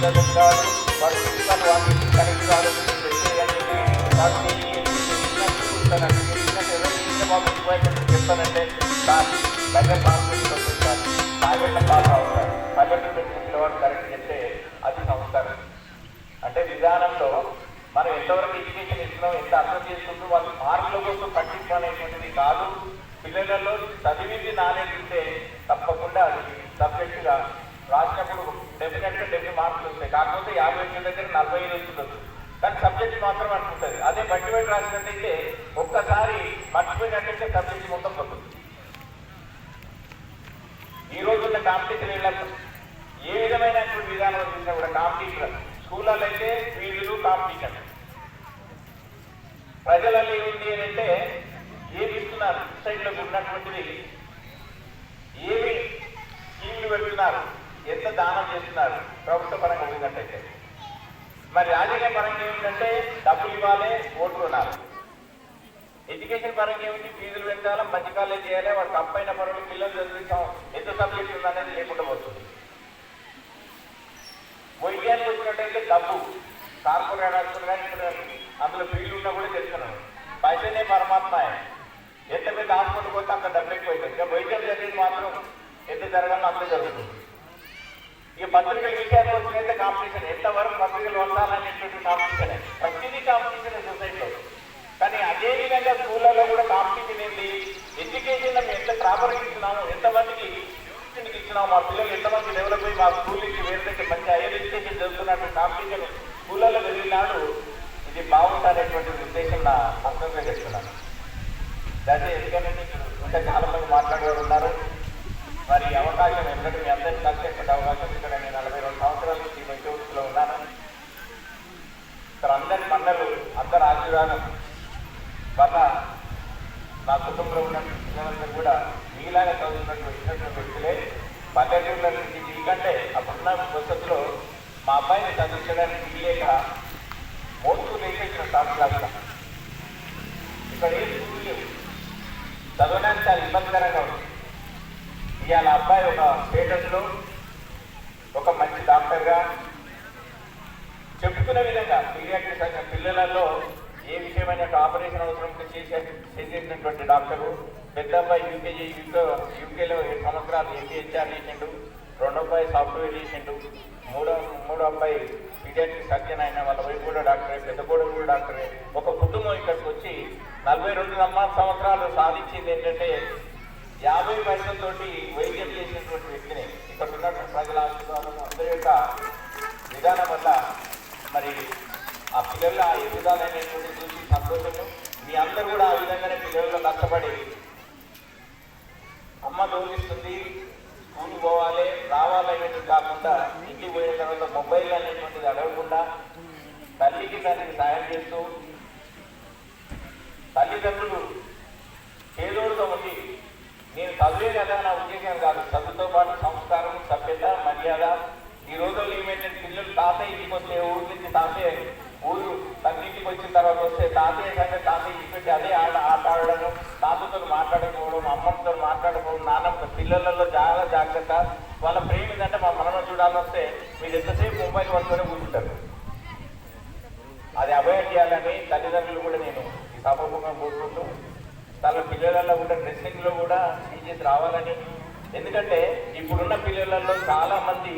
పొందుతారు వారి కుటుంబాలు చెప్తానంటే దాన్ని దగ్గర పొందుతారు తాగట్ల కాలు అవుతారు అది సంస్కారం అంటే విధానంలో మనం ఎంతవరకు ఎడ్యుకేషన్ ఇస్తున్నాం ఎంత అర్థం చేసుకుంటూ వాళ్ళు మార్కుల కోసం పట్టించుకోనేటువంటిది కాదు. పిల్లలలో చదివింది నాలెడ్జ్ ఉంటే తప్పకుండా అది సబ్జెక్టుగా రాసినప్పుడు డెఫినెట్గా డెబ్బై మార్కులు వస్తాయి. కాకపోతే యాభై వచ్చిన దగ్గర నలభై ఐదు వచ్చిండొచ్చు కానీ సబ్జెక్ట్ మాత్రం అనుకుంటుంది అదే బట్టి పెట్టి రాసినట్టయితే ఒక్కసారి మర్చిపోయినట్టయితే సబ్జెక్ట్ మొత్తం పోతుంది ఈ రోజున్న కాంపిటీషన్ ఇళ్ళలో ఏ విధమైనటువంటి విధానం చూసినా కూడా కాంపిటీషన్ స్కూళ్ళలో అయితే ఫీజులు కాంపిటీషన్. ప్రజలలో ఏముంది అని అంటే ఏమి ఇస్తున్నారు? సైడ్లో ఉన్నటువంటిది ఏమి స్కీమ్లు పెడుతున్నారు? ఎంత దానం చేస్తున్నారు? ప్రభుత్వ పరంగా ఉన్నట్టయితే మరి రాజకీయ పరంగా ఏమిటంటే డబ్బులు ఇవ్వాలి ఓటు ఉండాలి ఎడ్యుకేషన్ పరంగా ఏమిటి? ఫీజులు పెంచాలి మంచి కాలేజ్ చేయాలి వాడు తప్పైన పనులు పిల్లలు చదివిస్తాం ఎంత సబ్జెక్ట్ ఉందనేది లేకుండా పోతుంది. వైద్యానికి వచ్చినట్టయితే డబ్బు. కార్పొరేట్ హాస్పిటల్ కానీ ఇక్కడ అందులో ఫీజులు ఉన్నా కూడా చెప్తున్నాను పైసనే పరమాత్మ ఎంత పెద్ద హాస్పిటల్ పోతే అంత డబ్బు ఎక్కువ అవుతుంది వైద్యం జరిగేది మాత్రం ఎంత జరగాలో అంతే జరుగుతుంది. ఇక పత్రిక విషయానికి వచ్చినైతే కాంపిటీషన్ ఎంతవరకు పత్రికలు వండాలనేటువంటి కాంపిటీషన్. ప్రతిదీ కాంపిటీషన్ సొసైటీలో. కానీ అదే విధంగా స్కూళ్ళలో కూడా కాంపిటీషన్ ఏంటి ఎడ్యుకేషన్ మేము ఎంత ప్రాపర్గా ఇస్తున్నాము ఎంతమందికి కి ఇచ్చినాము మా పిల్లలు ఎంతమంది డెవలప్ అయ్యి మా స్కూల్ నుంచి వేరే మంచి హైయర్ ఎడ్యుకేషన్ చదువుతున్నట్టు కాంపిటీషన్ స్కూళ్ళలో వెళ్ళినాడు ఇది బాగుంటారనేటువంటి ఉద్దేశం నా అర్థంగా చెప్తున్నాను. అదే ఎందుకంటే ఇంకా చాలా మంది మాట్లాడేవారు ఉన్నారు. మరి అవకాశం ఎందుకంటే మీ అందరినీ కలిసేటువంటి అవకాశం ఇక్కడ నేను నలభై రెండు సంవత్సరాల నుంచి మంచి వృత్తిలో ఉన్నాను. ఇక్కడ అందరి మన్నలు అందరి ఆశీర్వాదం వల్ల నా కుటుంబంలో ఉన్న పిల్లలందరూ కూడా మీలాగా చదువుతున్నటువంటి వ్యక్తులే పల్లెటూళ్ళ నుంచి మీకంటే అప్పుడున్న వసతిలో మా అబ్బాయిని చదివించడానికి వీలేక మోస్తూ లేచేసిన టాప్ క్లాస్లో ఇక్కడ ఏ స్కూల్ చదవడానికి చాలా ఇబ్బందికరంగా ఉంది. ఇవాళ అబ్బాయి ఒక స్టేటస్లో ఒక మంచి డాక్టర్గా చెప్పుకునే విధంగా పీడియాట్రిక్ సంఘ పిల్లలలో ఏ విషయమైన ఆపరేషన్ అవసరం చేసే చేసేసినటువంటి డాక్టరు. పెద్ద అబ్బాయి యూకేజీ యూకే యూకేలో ఏడు సంవత్సరాలు ఎంపీహెచ్ఆర్ చేసిండు రెండో అబ్బాయి సాఫ్ట్వేర్ చేసిండు మూడో మూడో అబ్బాయి పీడియాట్రిక్ సర్జన్ అయిన వాళ్ళ వైపు కూడా డాక్టరే పెద్ద కూడా కూడా డాక్టరే. ఒక కుటుంబం ఇక్కడికి వచ్చి నలభై రెండు సంవత్సరాలు సాధించింది ఏంటంటే యాభై పైసలతోటి వైద్యం చేసినటువంటి వ్యక్తిని ఇక్కడ ఉన్నటువంటి ప్రజల అందరి యొక్క విధానం వల్ల మరి ఆ పిల్లల ఆ ఎదుగుదల అనేటువంటి చూసి సంతోషము. మీ అందరూ కూడా ఆ విధంగానే పిల్లల్లో కష్టపడి అమ్మ తోలిస్తుంది స్కూల్ పోవాలి రావాలనేది కాకుండా ఇంటికి పోయిన తర్వాత మొబైల్ అనేటువంటిది అడగకుండా తల్లికి దానికి సాయం చేస్తూ తల్లిదండ్రులు పేదోడుగా ఉంది నేను చదివే కదా నా ఉద్దేశం కాదు చదువుతో పాటు సంస్కారం సభ్యత మర్యాద ఈ రోజుల్లో ఏమైతే పిల్లలు తాతయ్య ఇంటికి వస్తే ఊరు నుంచి తాతయ్య ఊరు తండ్రికి వచ్చిన తర్వాత వస్తే తాతయ్య కంటే తాతయ్య ఇంటి అదే ఆట ఆట ఆడడం. తాతతో మాట్లాడకపోవడం అమ్మతో మాట్లాడకపోవడం నాన్నమ్మ పిల్లలలో చాలా జాగ్రత్త. వాళ్ళ ప్రేమ ఏంటంటే మా మనలో చూడాలని వస్తే మీరు ఎంతసేపు మొబైల్ పట్టుకొని కూర్చుంటారు? అది అవాయిడ్ చేయాలని తల్లిదండ్రులు కూడా నేను ఈ సభాముఖంగా కోరుకుంటూ తన పిల్లలలో కూడా డ్రెస్సింగ్లో కూడా చేసి రావాలని. ఎందుకంటే ఇప్పుడున్న పిల్లలలో చాలామంది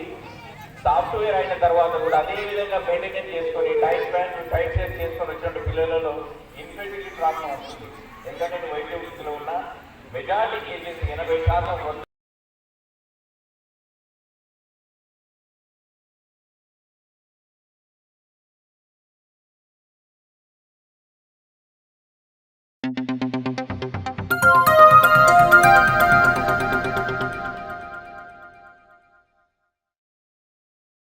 సాఫ్ట్వేర్ అయిన తర్వాత కూడా అదే విధంగా మెయింటెనెన్స్ చేసుకొని టైట్ ప్యాంట్ టైట్ షేర్ చేసుకొని వచ్చినట్టు పిల్లలలో ఇన్ఫెక్టివిటీ ప్రాబ్లం వస్తుంది. ఎందుకంటే వైద్య వృత్తిలో ఉన్న మెజారిటీ కేసెస్ ఎనభై శాతం